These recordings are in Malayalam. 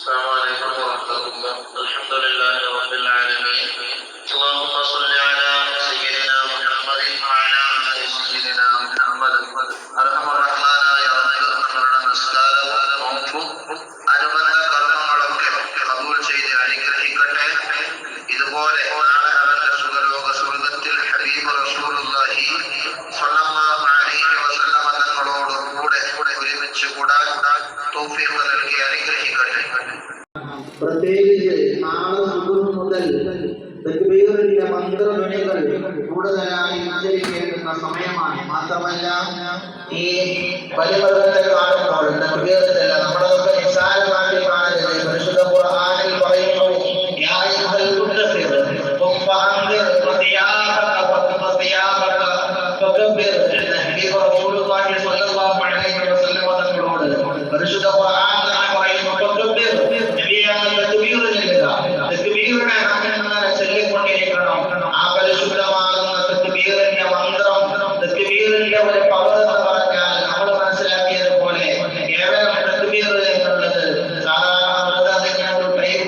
السلام عليكم ورحمة الله. الحمد لله رب العالمين. اللهم صل على سيدنا محمد وعلى آل سيدنا محمد. أرحم പ്രത്യേകിച്ച് നാളെ സുഖം മുതൽ തക്ബീറിന്റെ മന്ത്രവിണികൾ കൂടുതലായി ഉച്ചരിക്കേണ്ടുന്ന സമയമാണ്. മാത്രമല്ല ഈ ബലിപദത്തെ കാണുമ്പോൾ തക്ബീറത്തില്ല നമ്മളതൊക്കെ നിസ്സാരമാക്കി കാണരുത്. പരിശുദ്ധ ഖുർആനിൽ പറയുന്നു പരിശുദ്ധ ഖുർആൻ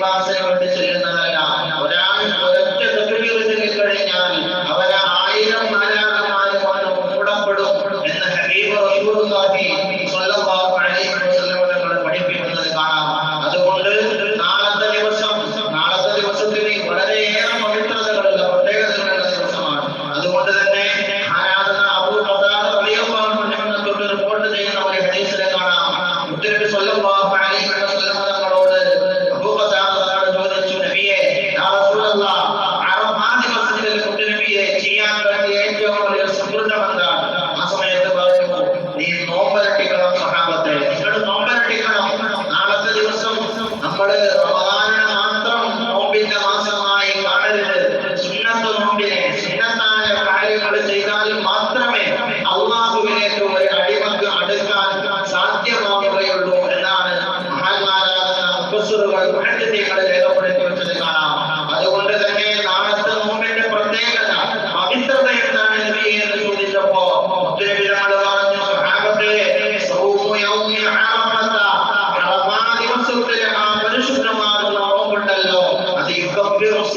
Bible നമ്മുടെ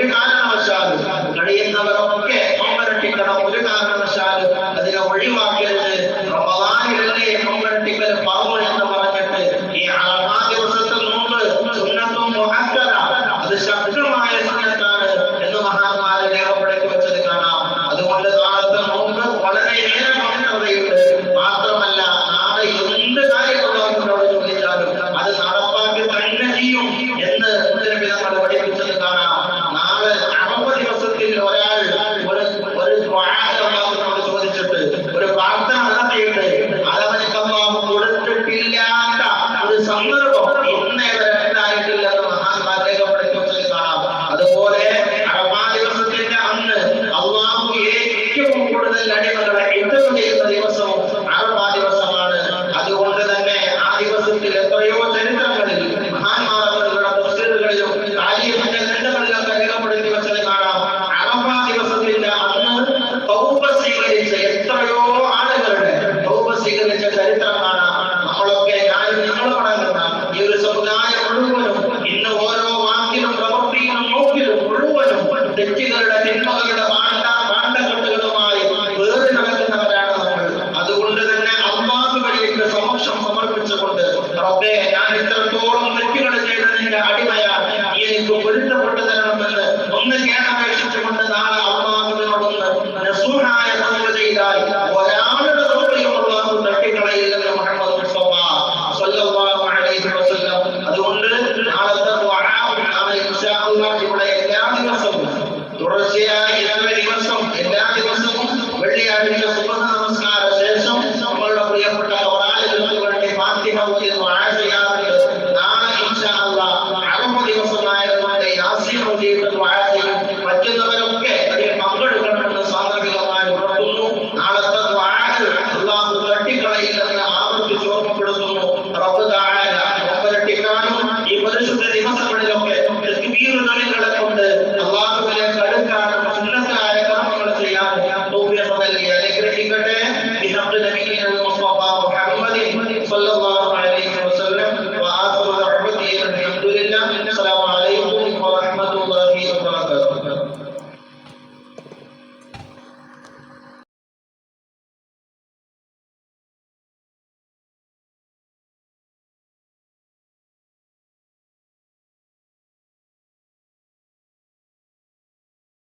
ഒരു കാലം തിട്ടപ്പെട്ട ജനമെന്ന് ഒന്ന് കേണപേക്ഷിച്ചുകൊണ്ട് quiero dar